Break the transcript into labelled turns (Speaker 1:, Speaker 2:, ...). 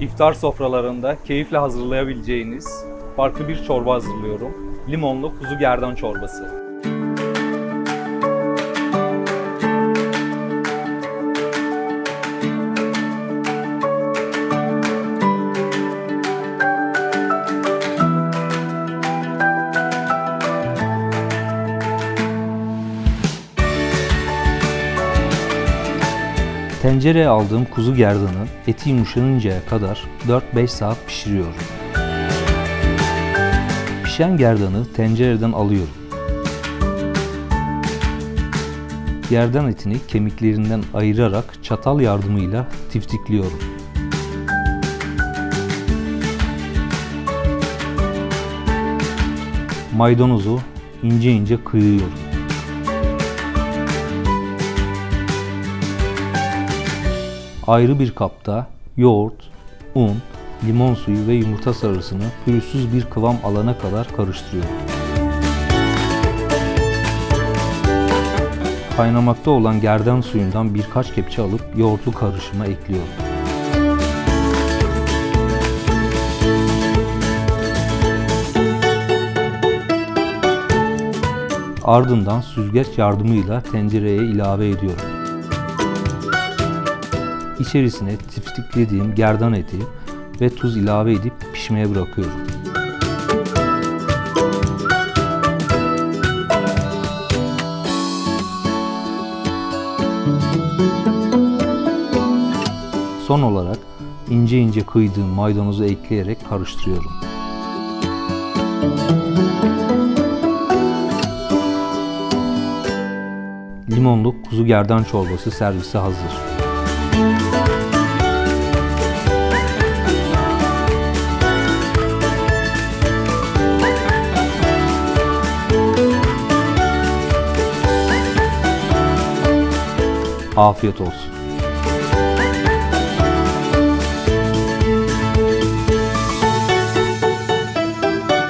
Speaker 1: İftar sofralarında keyifle hazırlayabileceğiniz farklı bir çorba hazırlıyorum. Limonlu kuzu gerdan çorbası.
Speaker 2: Tencereye aldığım kuzu gerdanı eti yumuşanıncaya kadar 4-5 saat pişiriyorum. Pişen gerdanı tencereden alıyorum. Gerdan etini kemiklerinden ayırarak çatal yardımıyla tiftikliyorum. Maydanozu ince ince kıyıyorum. Ayrı bir kapta yoğurt, un, limon suyu ve yumurta sarısını pürüzsüz bir kıvam alana kadar karıştırıyorum. Kaynamakta olan gerdan suyundan birkaç kepçe alıp yoğurtlu karışıma ekliyorum. Ardından süzgeç yardımıyla tencereye ilave ediyorum. İçerisine tiftiklediğim gerdan eti ve tuz ilave edip pişmeye bırakıyorum. Son olarak ince ince kıydığım maydanozu ekleyerek karıştırıyorum. Limonlu kuzu gerdan çorbası servise hazır. Afiyet olsun.